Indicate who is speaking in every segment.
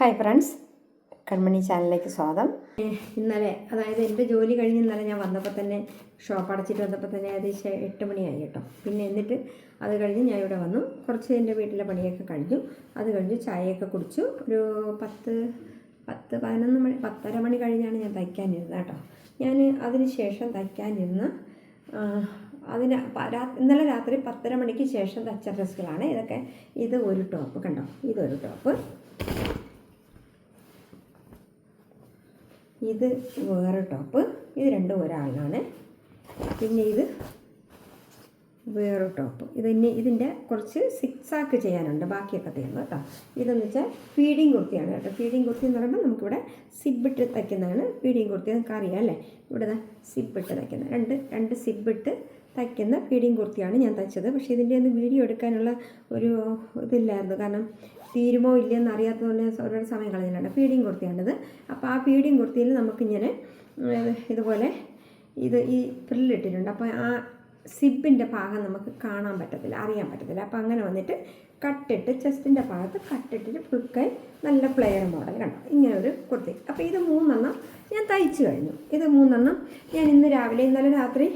Speaker 1: Hi friends കൺമണി ചാനലിലേക്ക് സ്വാഗതം. ഇന്നലെ അതായത് എന്റെ ജോലി കഴിഞ്ഞ് ഇന്നലെ ഞാൻ വന്നപ്പോൾ തന്നെ ഷോപ്പ് അടച്ചിട്ട് വന്നപ്പോൾ തന്നെ ഏകദേശം എട്ട് മണിയായി കേട്ടോ. പിന്നെ എന്നിട്ട് അത് കഴിഞ്ഞ് ഞാൻ ഇവിടെ വന്നു. കുറച്ച് എന്റെ വീട്ടിലെ പണിയൊക്കെ കഴിഞ്ഞു. അത് കഴിഞ്ഞു ചായയൊക്കെ കുടിച്ചു. ഒരു പത്ത് പത്ത് പതിനൊന്ന് മണി പത്തര മണി കഴിഞ്ഞാണ് ഞാൻ തയ്ക്കാനിരുന്നത് കേട്ടോ. ഞാൻ അതിന് ശേഷം തയ്ക്കാനിരുന്ന് അതിന് ഇന്നലെ രാത്രി പത്തര മണിക്ക് ശേഷം തച്ച ഡ്രസ്സുകളാണ്. ഇതൊക്കെ ഇത് ഒരു ടോപ്പ് കണ്ടോ? ഇതൊരു ടോപ്പ്. ഇത് വേറെ ടോപ്പ് ഇത് രണ്ടും ഒരാളിനാണ് പിന്നെ ഇത് വേറെ ടോപ്പ് ഇതിന് ഇതിന്റെ കുറച്ച് സിക്സ് ആക്ക് ചെയ്യാനുണ്ട്. ബാക്കിയൊക്കെ തരുന്നത് കേട്ടോ. ഇതെന്ന് വെച്ചാൽ ഫീഡിങ് കുർത്തിയാണ് കേട്ടോ. ഫീഡിങ് കുർത്തി എന്ന് പറയുമ്പോൾ നമുക്കിവിടെ സിബിട്ട് തയ്ക്കുന്നതാണ് ഫീഡിങ് കുർത്തി. നമുക്ക് അറിയാം അല്ലേ? ഇവിടെ സിബിട്ട് തയ്ക്കുന്ന. രണ്ട് രണ്ട് സിബിട്ട് തയ്ക്കുന്ന ഫീഡിങ് കുർത്തിയാണ് ഞാൻ തയ്ച്ചത്. പക്ഷേ ഇതിന്റെ ഒന്ന് വീഡിയോ എടുക്കാനുള്ള ഒരു ഇതില്ലായിരുന്നു. കാരണം തീരുമോ ഇല്ലയെന്ന് അറിയാത്തതുകൊണ്ട് ഞാൻ ഒരുപാട് സമയം കളഞ്ഞിട്ടുണ്ട് ഫീഡിങ് കുർത്തിയാണിത്. അപ്പോൾ ആ ഫീഡിങ് കുർത്തിയിൽ നമുക്കിങ്ങനെ ഇതുപോലെ ഇത് ഈ ഫ്രില്ലിട്ടിട്ടുണ്ട്. അപ്പോൾ ആ സിബിന്റെ ഭാഗം നമുക്ക് കാണാൻ പറ്റത്തില്ല അറിയാൻ പറ്റത്തില്ല. അപ്പോൾ അങ്ങനെ വന്നിട്ട് കട്ടിട്ട് ചെസ്റ്റിന്റെ ഭാഗത്ത് കട്ടിട്ടിട്ട് ഫുൾ കൈ നല്ല പ്ലെയർ മോഡൽ കണ്ടോ? ഇങ്ങനെ ഒരു കുർത്തി. അപ്പോൾ ഇത് മൂന്നെണ്ണം ഞാൻ തയ്ച്ചു കഴിഞ്ഞു. ഇത് മൂന്നെണ്ണം ഞാൻ ഇന്ന് രാവിലെ ഇന്നലെ രാത്രി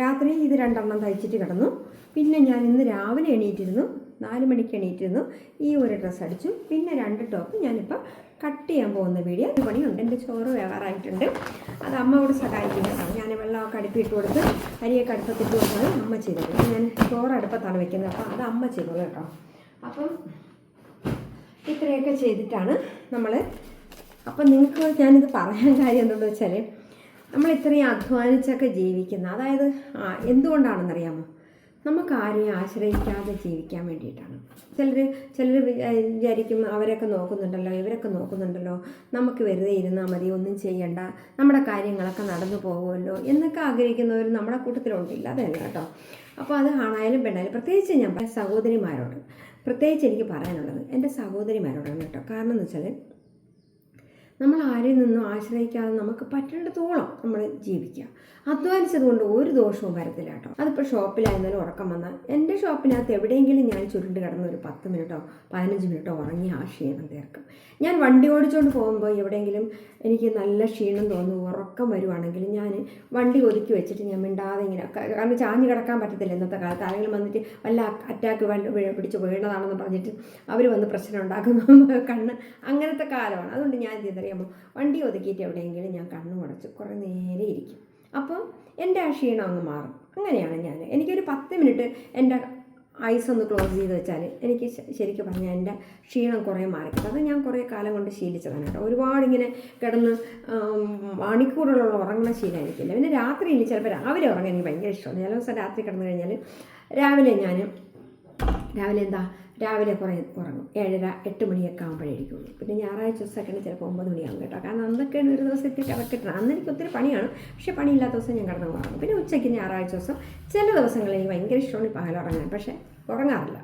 Speaker 1: രാത്രി ഇത് രണ്ടെണ്ണം തയ്ച്ചിട്ട് കിടന്നു. പിന്നെ ഞാൻ ഇന്ന് രാവിലെ എണീറ്റിരുന്നു നാല് മണിക്ക് എണീറ്റിരുന്നു ഈ ഒരു ഡ്രസ്സ് അടിച്ചു. പിന്നെ രണ്ട് ടോപ്പ് ഞാനിപ്പോൾ കട്ട് ചെയ്യാൻ പോകുന്ന വീഡിയോ പണിയുണ്ട്. എന്റെ ചോറ് വേവാറായിട്ടുണ്ട്. അത് അമ്മ ഇവിടെ സഹായിക്കുന്നതാണ് ഞാൻ വെള്ളമൊക്കെ അടുപ്പിട്ട് കൊടുത്ത് അരിയൊക്കെ അടുപ്പത്തിട്ട് കൊടുത്തത് അമ്മ ചെയ്തത്. ഞാൻ ചോറ് അടുപ്പത്താണ് വെക്കുന്നത്. അപ്പോൾ അത് അമ്മ ചെയ്തോളൂ കേട്ടോ. അപ്പം ഇത്രയൊക്കെ ചെയ്തിട്ടാണ് നമ്മൾ അപ്പം നിങ്ങൾക്ക് ഞാനിത് പറയാൻ കാര്യം എന്താണെന്ന് വെച്ചാൽ നമ്മൾ ഇത്രയും അധ്വാനിച്ചൊക്കെ ജീവിക്കുന്ന അതായത് എന്തുകൊണ്ടാണെന്നറിയാമോ? നമുക്ക് ആരെയും ആശ്രയിക്കാതെ ജീവിക്കാൻ വേണ്ടിയിട്ടാണ്. ചിലർ ചിലർ വിചാരിക്കും അവരൊക്കെ നോക്കുന്നുണ്ടല്ലോ ഇവരൊക്കെ നോക്കുന്നുണ്ടല്ലോ നമുക്ക് വെറുതെ ഇരുന്നാൽ മതി ഒന്നും ചെയ്യണ്ട നമ്മുടെ കാര്യങ്ങളൊക്കെ നടന്നു പോകുമല്ലോ എന്നൊക്കെ ആഗ്രഹിക്കുന്നവർ നമ്മുടെ കൂട്ടത്തിലുണ്ട്. ഇല്ലാതെയല്ല കേട്ടോ. അപ്പോൾ അത് ആണായാലും പെണ്ണായാലും പ്രത്യേകിച്ച് ഞാൻ സഹോദരിമാരോട്. പ്രത്യേകിച്ച് എനിക്ക് പറയാനുള്ളത് എന്റെ സഹോദരിമാരോടാണ് കേട്ടോ. കാരണം എന്ന് വെച്ചാൽ നമ്മൾ ആരിൽ നിന്നും ആശ്രയിക്കാതെ നമുക്ക് പറ്റേണ്ടത്തോളം നമ്മൾ ജീവിക്കുക. അധ്വാനിച്ചത് കൊണ്ട് ഒരു ദോഷവും വരത്തില്ല കേട്ടോ. അതിപ്പോൾ ഷോപ്പിലായിരുന്നാലും ഉറക്കം വന്നാൽ എന്റെ ഷോപ്പിനകത്ത് എവിടെയെങ്കിലും ഞാൻ ചുരുണ്ട് കിടന്ന് ഒരു പത്ത് മിനിറ്റോ പതിനഞ്ച് മിനിറ്റോ ഉറങ്ങി ആ ക്ഷീണം തീർക്കും. ഞാൻ വണ്ടി ഓടിച്ചുകൊണ്ട് പോകുമ്പോൾ എവിടെയെങ്കിലും എനിക്ക് നല്ല ക്ഷീണം തോന്നും ഉറക്കം വരുവാണെങ്കിൽ ഞാൻ വണ്ടി ഒതുക്കി വെച്ചിട്ട് ഞാൻ മിണ്ടാതെ ഇങ്ങനെ കാരണം ചാഞ്ഞ് കിടക്കാൻ പറ്റത്തില്ല ഇന്നത്തെ കാലത്ത്. ആരെങ്കിലും വന്നിട്ട് വല്ല അറ്റാക്ക് പിടിച്ച് വീണതാണെന്ന് പറഞ്ഞിട്ട് അവർ വന്ന് പ്രശ്നം ഉണ്ടാക്കുന്നു. കണ്ണ് അങ്ങനത്തെ കാലമാണ്. അതുകൊണ്ട് ഞാൻ ചെയ്തറിയാമോ വണ്ടി ഒതുക്കിയിട്ട് എവിടെയെങ്കിലും ഞാൻ കണ്ണ് മുടച്ച് കുറേ നേരെ ഇരിക്കും. അപ്പോൾ എന്റെ ആ ക്ഷീണം അങ്ങ് മാറും. അങ്ങനെയാണ് ഞാൻ. എനിക്കൊരു പത്ത് മിനിറ്റ് എന്റെ ഐസ് ഒന്ന് ക്ലോസ് ചെയ്ത് വെച്ചാൽ എനിക്ക് ശരിക്കും പറഞ്ഞാൽ എന്റെ ക്ഷീണം കുറേ മാറിക്കിട്ടും. അത് ഞാൻ കുറേ കാലം കൊണ്ട് ശീലിച്ചതാണ് കേട്ടോ. ഒരുപാട് ഇങ്ങനെ കിടന്ന് മണിക്കൂറുകളുള്ള മണിക്കൂറുകളോളം ഉറങ്ങുന്ന ശീലം എനിക്കില്ല പിന്നെ രാത്രിയിൽ ചിലപ്പോൾ രാവിലെ ഉറങ്ങാൻ എനിക്ക് ഭയങ്കര ഇഷ്ടമാണ്. ചില ദിവസം രാത്രി കിടന്നു കഴിഞ്ഞാൽ രാവിലെ ഞാൻ രാവിലെ എന്താ രാവിലെ കുറേ ഉറങ്ങും. ഏഴര എട്ട് മണിയൊക്കെ ആകുമ്പോഴേക്കുള്ളൂ പിന്നെ ഞായറാഴ്ച ദിവസമൊക്കെയാണ് ചിലപ്പോൾ ഒമ്പത് മണിയാകും കേട്ടോ. കാരണം അന്നൊക്കെ ഒരു ദിവസത്തിൽ കിടക്കിട്ടാണ് അന്ന് എനിക്ക് ഒത്തിരി പണിയാണ്. പക്ഷേ പണിയില്ലാത്ത ദിവസം ഞാൻ കിടന്നു ഉറങ്ങും പിന്നെ ഉച്ചയ്ക്ക് ഞായറാഴ്ച ദിവസം ചില ദിവസങ്ങളിൽ എനിക്ക് ഭയങ്കര ഇഷ്ടമാണ് പകലുറങ്ങാൻ പക്ഷേ ഉറങ്ങാറില്ല.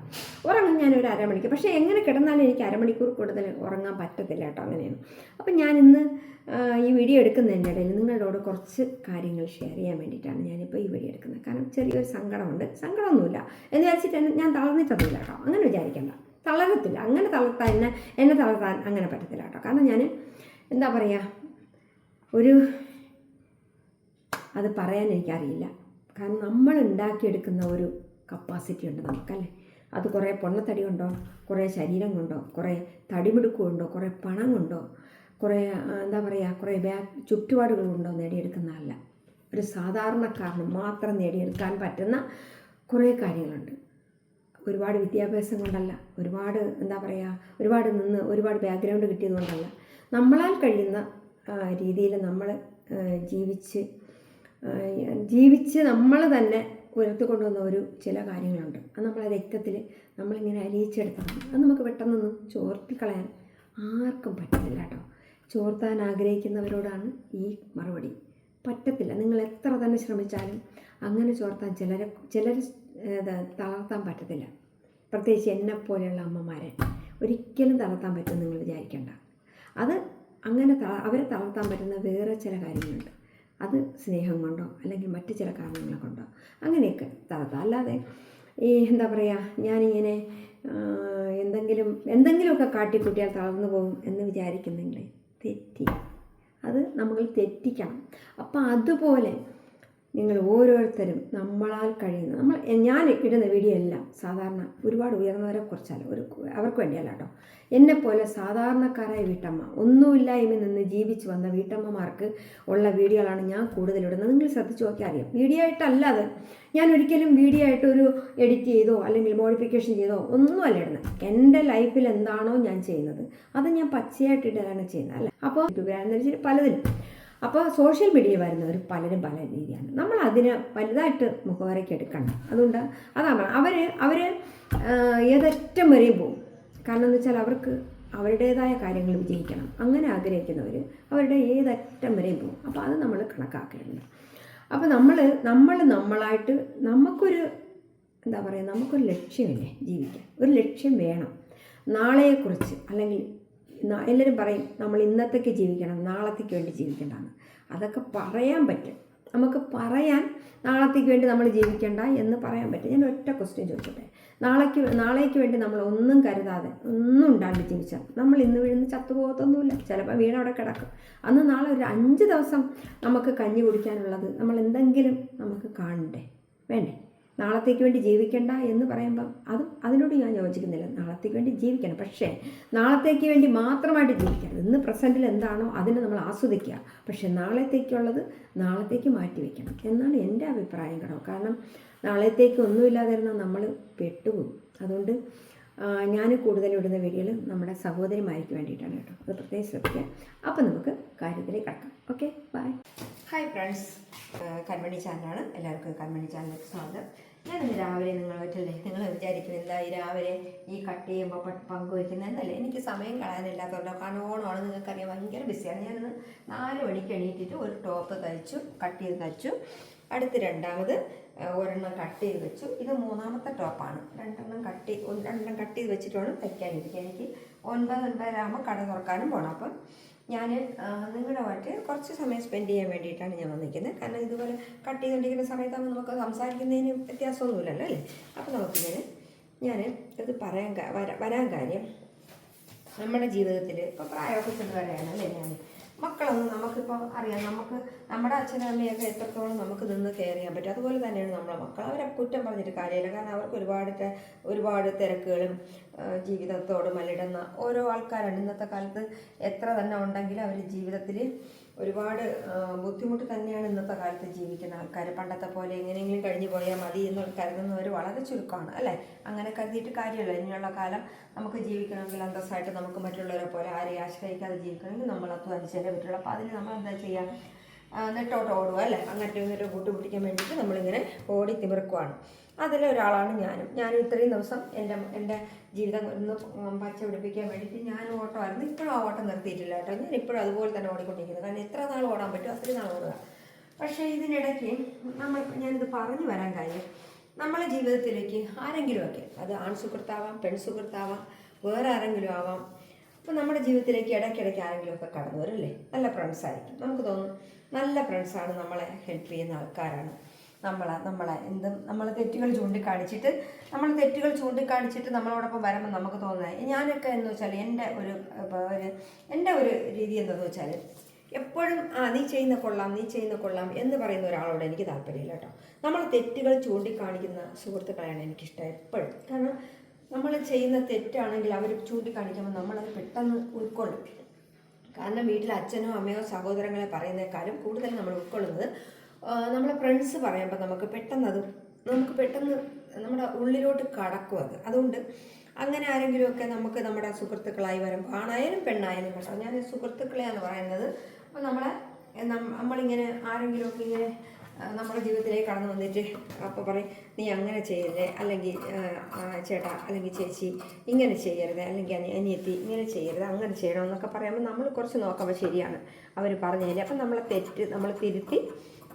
Speaker 1: ഉറങ്ങും ഞാൻ ഒരു അരമണിക്ക്. പക്ഷേ എങ്ങനെ കിടന്നാലും എനിക്ക് അരമണിക്കൂർ കൂടുതൽ ഉറങ്ങാൻ പറ്റത്തില്ല കേട്ടോ അങ്ങനെയാണ്. അപ്പം ഞാൻ ഇന്ന് ഈ വീഡിയോ എടുക്കുന്നതിന്റെ ഇടയിൽ നിങ്ങളോട് കുറച്ച് കാര്യങ്ങൾ ഷെയർ ചെയ്യാൻ വേണ്ടിയിട്ടാണ് ഞാനിപ്പോൾ ഈ വീഡിയോ എടുക്കുന്നത്. കാരണം ചെറിയൊരു സങ്കടമുണ്ട്. സങ്കടമൊന്നുമില്ല. എന്ന് വെച്ചിട്ട് ഞാൻ തളർന്നിട്ടൊന്നുമില്ല കേട്ടോ. അങ്ങനെ വിചാരിക്കേണ്ട. തളരത്തില്ല. അങ്ങനെ തളർത്താൻ എന്നെ എന്നെ തളർത്താൻ അങ്ങനെ പറ്റത്തില്ല കേട്ടോ. കാരണം ഞാൻ എന്താ പറയുക ഒരു അത് പറയാൻ എനിക്കറിയില്ല. കാരണം നമ്മൾ ഉണ്ടാക്കിയെടുക്കുന്ന ഒരു കപ്പാസിറ്റി ഉണ്ട് നമുക്കല്ലേ? അത് കുറേ പൊണ്ണത്തടി ഉണ്ടോ കുറേ ശരീരം കൊണ്ടോ കുറേ തടിമിടുക്കുണ്ടോ കുറേ പണം കൊണ്ടോ കുറേ എന്താ പറയുക കുറേ ബാ ചുറ്റുപാടുകൾ കൊണ്ടോ നേടിയെടുക്കുന്നതല്ല ഒരു സാധാരണക്കാരന് മാത്രം നേടിയെടുക്കാൻ പറ്റുന്ന കുറേ കാര്യങ്ങളുണ്ട്. ഒരുപാട് വിദ്യാഭ്യാസം കൊണ്ടല്ല ഒരുപാട് എന്താ പറയുക ഒരുപാട് നിന്ന് ഒരുപാട് ബാക്ക്ഗ്രൗണ്ട് കിട്ടിയത് കൊണ്ടല്ല. നമ്മളാൽ കഴിയുന്ന രീതിയിൽ നമ്മൾ ജീവിച്ച് ജീവിച്ച് നമ്മൾ തന്നെ ഉയർത്തിക്കൊണ്ടുവന്ന ഒരു ചില കാര്യങ്ങളുണ്ട്. അത് നമ്മളെ രക്തത്തിൽ നമ്മളിങ്ങനെ അലിയിച്ചെടുത്തതാണ് അത് നമുക്ക് പെട്ടെന്നൊന്നും ചോർത്തിക്കളയാൻ ആർക്കും പറ്റത്തില്ല കേട്ടോ. ചോർത്താൻ ആഗ്രഹിക്കുന്നവരോടാണ് ഈ മറുപടി. പറ്റത്തില്ല. നിങ്ങൾ എത്ര തന്നെ ശ്രമിച്ചാലും അങ്ങനെ ചോർത്താൻ ചിലരെ ചിലർ തളർത്താൻ പറ്റത്തില്ല. പ്രത്യേകിച്ച് എന്നെ പോലെയുള്ള അമ്മമാരെ. ഒരിക്കലും തളർത്താൻ പറ്റുമെന്ന് നിങ്ങൾ വിചാരിക്കേണ്ട. അത് അങ്ങനെ അവരെ തളർത്താൻ പറ്റുന്ന വേറെ ചില കാര്യങ്ങളുണ്ട്. അത് സ്നേഹം കൊണ്ടോ അല്ലെങ്കിൽ മറ്റു ചില കാരണങ്ങളെ കൊണ്ടോ അങ്ങനെയൊക്കെ തളർത്താം അല്ലാതെ ഈ എന്താ പറയുക ഞാനിങ്ങനെ എന്തെങ്കിലും എന്തെങ്കിലുമൊക്കെ കാട്ടിക്കൂട്ടിയാൽ തളർന്നു പോകും എന്ന് വിചാരിക്കുന്നെങ്കിൽ തെറ്റി. അത് നമ്മൾ തെറ്റിക്കണം. അപ്പം അതുപോലെ നിങ്ങൾ ഓരോരുത്തരും നമ്മളാൽ കഴിയുന്ന നമ്മൾ ഞാൻ ഇടുന്ന വീഡിയോ എല്ലാം സാധാരണ ഒരുപാട് ഉയർന്നവരെ കുറിച്ചല്ല ഒരു അവർക്ക് വേണ്ടിയല്ല കേട്ടോ എന്നെപ്പോലെ സാധാരണക്കാരായ വീട്ടമ്മ ഒന്നുമില്ലായ്മ നിന്ന് ജീവിച്ചു വന്ന വീട്ടമ്മമാർക്ക് ഉള്ള വീഡിയോകളാണ് ഞാൻ കൂടുതലിടുന്നത് നിങ്ങൾ ശ്രദ്ധിച്ച് നോക്കിയാൽ അറിയാം. വീഡിയോ ആയിട്ടല്ല അത് ഞാൻ ഒരിക്കലും വീഡിയോ ആയിട്ട് ഒരു എഡിറ്റ് ചെയ്തോ അല്ലെങ്കിൽ മോഡിഫിക്കേഷൻ ചെയ്തോ ഒന്നുമല്ല ഇടുന്നത്. എന്റെ ലൈഫിൽ എന്താണോ ഞാൻ ചെയ്യുന്നത് അത് ഞാൻ പച്ചയായിട്ട് ഇടാനാണ് ചെയ്യുന്നത്. അല്ലേ? അപ്പോൾ പലതിലും അപ്പോൾ സോഷ്യൽ മീഡിയ വരുന്നവർ പലരും പല രീതിയാണ്. നമ്മൾ അതിന് വലുതായിട്ട് മുഖവരയ്ക്ക് എടുക്കണം അതുകൊണ്ട് അതാണ്. അവർ അവർ ഏതറ്റം വരെയും പോകും കാരണം എന്ന് വെച്ചാൽ അവർക്ക് അവരുടേതായ കാര്യങ്ങൾ വിജയിക്കണം. അങ്ങനെ ആഗ്രഹിക്കുന്നവർ അവരുടെ ഏതറ്റം വരെയും പോകും അപ്പോൾ അത് നമ്മൾ കണക്കാക്കരുത്. അപ്പോൾ നമ്മൾ നമ്മൾ നമ്മളായിട്ട് നമുക്കൊരു എന്താ പറയുക നമുക്കൊരു ലക്ഷ്യമില്ലേ ജീവിക്കാൻ. ഒരു ലക്ഷ്യം വേണം. നാളെയെക്കുറിച്ച് അല്ലെങ്കിൽ എല്ലാവരും പറയും നമ്മൾ ഇന്നത്തേക്ക് ജീവിക്കണം നാളത്തേക്ക് വേണ്ടി ജീവിക്കേണ്ടെന്ന് അതൊക്കെ പറയാൻ പറ്റും. നമുക്ക് പറയാൻ നാളത്തേക്ക് വേണ്ടി നമ്മൾ ജീവിക്കേണ്ട എന്ന് പറയാൻ പറ്റും. ഞാൻ ഒറ്റ ക്വസ്റ്റ്യൻ ചോദിച്ചോട്ടെ. നാളേക്ക് നാളേക്ക് വേണ്ടി നമ്മൾ ഒന്നും കരുതാതെ ഒന്നും ഉണ്ടാണ്ട് ജീവിച്ചാൽ നമ്മൾ ഇന്ന് വീഴുന്ന ചത്തുപോകത്തൊന്നുമില്ല. ചിലപ്പോൾ വീണവിടെ കിടക്കും. അന്ന് നാളെ ഒരു അഞ്ച് ദിവസം നമുക്ക് കഞ്ഞി കുടിക്കാനുള്ളത് നമ്മൾ എന്തെങ്കിലും നമുക്ക് കാണണ്ടേ? വേണ്ടേ? നാളത്തേക്ക് വേണ്ടി ജീവിക്കണ്ട എന്ന് പറയുമ്പം അതും അതിനോട് ഞാൻ യോജിക്കുന്നില്ല. നാളത്തേക്ക് വേണ്ടി ജീവിക്കണം. പക്ഷേ നാളത്തേക്ക് വേണ്ടി മാത്രമായിട്ട് ജീവിക്കണം. ഇന്ന് പ്രസന്റിൽ എന്താണോ അതിനെ നമ്മൾ ആസ്വദിക്കുക. പക്ഷേ നാളത്തേക്കുള്ളത് നാളത്തേക്ക് മാറ്റി വയ്ക്കണം എന്നാണ് എന്റെ അഭിപ്രായം കേട്ടോ. കാരണം നാളത്തേക്ക് ഒന്നുമില്ലാതിരുന്നാൽ നമ്മൾ പെട്ടുപോകും. അതുകൊണ്ട് ഞാൻ കൂടുതൽ ഇടുന്ന വീഡിയോയിൽ നമ്മുടെ സഹോദരിമാർക്ക് വേണ്ടിയിട്ടാണ് കേട്ടോ. അത് പ്രത്യേകം ശ്രദ്ധിക്കുക. അപ്പം നമുക്ക് കാര്യത്തിലേക്ക് കിടക്കാം. Okay bye. Hi friends Kanmani ചാനലാണ്. എല്ലാവർക്കും കൺമണി ചാനലിലേക്ക് സ്വാഗതം. ഞാനിന്ന് രാവിലെ നിങ്ങൾ വെച്ചല്ലേ നിങ്ങൾ വിചാരിക്കും എന്താ ഈ രാവിലെ ഈ കട്ട് ചെയ്യുമ്പോൾ പ- പങ്കുവയ്ക്കുന്നതെന്നല്ലേ? എനിക്ക് സമയം കളയാനില്ലാത്തതുകൊണ്ടോ. കാരണം ഓണമാണ് നിങ്ങൾക്കറിയാം. ഭയങ്കര ബിസിയാണ്. ഞാനിന്ന് നാല് മണിക്ക് എണീറ്റിട്ട് ഒരു ടോപ്പ് തയ്ച്ചു കട്ട് ചെയ്ത് തയ്ച്ചു. അടുത്ത് രണ്ടാമത് ഒരെണ്ണം കട്ട് ചെയ്ത് വെച്ചു. ഇത് മൂന്നാമത്തെ ടോപ്പാണ് രണ്ടെണ്ണം കട്ട് രണ്ടെണ്ണം കട്ട് ചെയ്ത് വെച്ചിട്ട് വേണം തയ്ക്കാനിരിക്കുക എനിക്ക് ഒൻപത് ഒൻപതരാകുമ്പോൾ കട തുറക്കാനും പോകണം അപ്പം ഞാൻ നിങ്ങളുടെ വായിട്ട് കുറച്ച് സമയം സ്പെൻഡ് ചെയ്യാൻ വേണ്ടിയിട്ടാണ് ഞാൻ വന്നിരിക്കുന്നത്. കാരണം ഇതുപോലെ കട്ട് ചെയ്തുകൊണ്ടിരിക്കുന്ന സമയത്താകുമ്പോൾ നമുക്ക് സംസാരിക്കുന്നതിന് വ്യത്യാസമൊന്നുമില്ലല്ലോ അല്ലേ? അപ്പോൾ നമുക്കിങ്ങനെ ഞാൻ ഇത് പറയാൻ വരാൻ കാര്യം. നമ്മുടെ ജീവിതത്തിൽ ഇപ്പോൾ പ്രായമൊക്കെ ചെന്ന് അല്ലേ ഞാൻ മക്കളൊന്നും നമുക്കിപ്പോൾ അറിയാം. നമുക്ക് നമ്മുടെ അച്ഛനും അമ്മയൊക്കെ എത്രത്തോളം നമുക്ക് നിന്ന് കെയർ ചെയ്യാൻ പറ്റും. അതുപോലെ തന്നെയാണ് നമ്മളെ മക്കൾ അവരെ കുറ്റം പറഞ്ഞിട്ട് കാര്യമില്ല. കാരണം അവർക്ക് ഒരുപാട് ഒരുപാട് തിരക്കുകളും ജീവിതത്തോട് മല്ലിടുന്ന ഓരോ ആൾക്കാരാണ്. ഇന്നത്തെ കാലത്ത് എത്ര തന്നെ ഉണ്ടെങ്കിലും അവർ ജീവിതത്തിൽ ഒരുപാട് ബുദ്ധിമുട്ട് തന്നെയാണ് ഇന്നത്തെ കാലത്ത് ജീവിക്കുന്ന ആൾക്കാർ പണ്ടത്തെ പോലെ എങ്ങനെയെങ്കിലും കഴിഞ്ഞു പോയാൽ മതി എന്ന് കരുതുന്നവർ വളരെ ചുരുക്കമാണ് അല്ലേ? അങ്ങനെ കരുതിയിട്ട് കാര്യമില്ല. ഇനിയുള്ള കാലം നമുക്ക് ജീവിക്കണമെങ്കിൽ അന്തസ്സായിട്ട് നമുക്ക് മറ്റുള്ളവരെ പോലെ ആരെയും ആശ്രയിക്കാതെ ജീവിക്കണമെങ്കിൽ നമ്മൾ അധ്വാനിച്ചേ പറ്റുള്ളൂ. അപ്പോൾ അതിന് നമ്മൾ എന്താ ചെയ്യുക നെട്ടോട്ട് ഓടുക അല്ലേ? അങ്ങോട്ടും ഇങ്ങോട്ടും കൂട്ടുപിടിക്കാൻ വേണ്ടിയിട്ട് നമ്മളിങ്ങനെ ഓടി തിമിർക്കുവാണ്. അതിലൊരാളാണ് ഞാനും. ഞാനും ഇത്രയും ദിവസം എന്റെ എന്റെ ജീവിതം ഒന്ന് പച്ച പിടിപ്പിക്കാൻ വേണ്ടിയിട്ട് ഞാൻ ഓട്ടമായിരുന്നു. ഇപ്പോഴും ആ ഓട്ടം നിർത്തിയിട്ടില്ല കേട്ടോ. ഞാൻ ഇപ്പോഴും അതുപോലെ തന്നെ ഓടിക്കൊണ്ടിരിക്കുന്നത് കാരണം എത്ര നാൾ ഓടാൻ പറ്റും അത്രയും നാൾ ഓടുക. പക്ഷേ ഇതിനിടയ്ക്ക് നമ്മൾ ഞാനിത് പറഞ്ഞു വരാൻ കാര്യം. നമ്മളെ ജീവിതത്തിലേക്ക് ആരെങ്കിലുമൊക്കെ അത് ആൺ സുഹൃത്താവാം പെൺ സുഹൃത്താവാം വേറെ ആരെങ്കിലും ആവാം. അപ്പോൾ നമ്മുടെ ജീവിതത്തിലേക്ക് ഇടയ്ക്കിടയ്ക്ക് ആരെങ്കിലുമൊക്കെ കടന്നു വരും അല്ലേ? നല്ല ഫ്രണ്ട്സ് ആയിരിക്കും. നമുക്ക് തോന്നും നല്ല ഫ്രണ്ട്സാണ് നമ്മളെ ഹെൽപ്പ് ചെയ്യുന്ന ആൾക്കാരാണ്. നമ്മളെ നമ്മളെ എന്തും നമ്മളെ തെറ്റുകൾ ചൂണ്ടിക്കാണിച്ചിട്ട് നമ്മൾ തെറ്റുകൾ ചൂണ്ടിക്കാണിച്ചിട്ട് നമ്മളോടൊപ്പം വരുമ്പോൾ നമുക്ക് തോന്നുന്നത് ഞാനൊക്കെ എന്ന് വെച്ചാൽ എന്റെ ഒരു ഒരു എന്റെ ഒരു രീതി എന്താണെന്ന് വെച്ചാൽ എപ്പോഴും ആ നീ ചെയ്യുന്ന കൊള്ളാം നീ ചെയ്യുന്ന കൊള്ളാം എന്ന് പറയുന്ന ഒരാളോട് എനിക്ക് താല്പര്യമില്ല കേട്ടോ. നമ്മൾ തെറ്റുകൾ ചൂണ്ടിക്കാണിക്കുന്ന സുഹൃത്തുക്കളെയാണ് എനിക്കിഷ്ടം എപ്പോഴും. കാരണം നമ്മൾ ചെയ്യുന്ന തെറ്റാണെങ്കിൽ അവർ ചൂണ്ടിക്കാണിക്കുമ്പോൾ നമ്മളത് പെട്ടെന്ന് ഉൾക്കൊള്ളും. കാരണം വീട്ടിൽ അച്ഛനോ അമ്മയോ സഹോദരങ്ങളെ പറയുന്നേക്കാളും കൂടുതൽ നമ്മൾ ഉൾക്കൊള്ളുന്നത് നമ്മളെ ഫ്രണ്ട്സ് പറയുമ്പോൾ നമുക്ക് പെട്ടെന്ന് അത് നമുക്ക് പെട്ടെന്ന് നമ്മുടെ ഉള്ളിലോട്ട് കടക്കും അത്. അതുകൊണ്ട് അങ്ങനെ ആരെങ്കിലുമൊക്കെ നമുക്ക് നമ്മുടെ സുഹൃത്തുക്കളായി വരുമ്പോൾ ആണായാലും പെണ്ണായാലും കേട്ടോ ഞാൻ സുഹൃത്തുക്കളെയാണ് പറയുന്നത്. അപ്പോൾ നമ്മളെ നമ്മളിങ്ങനെ ആരെങ്കിലുമൊക്കെ ഇങ്ങനെ നമ്മുടെ ജീവിതത്തിലേക്ക് കടന്നു വന്നിട്ട് അപ്പോൾ പറയും നീ അങ്ങനെ ചെയ്യരുത്. അല്ലെങ്കിൽ ചേട്ടാ അല്ലെങ്കിൽ ചേച്ചി ഇങ്ങനെ ചെയ്യരുത്. അല്ലെങ്കിൽ അനി അനിയത്തി ഇങ്ങനെ ചെയ്യരുത്. അങ്ങനെ ചെയ്യണം എന്നൊക്കെ പറയുമ്പോൾ നമ്മൾ കുറച്ച് നോക്കുമ്പോൾ ശരിയാണ് അവർ പറഞ്ഞതിൽ അപ്പം നമ്മളെ തെറ്റ് നമ്മൾ തിരുത്തി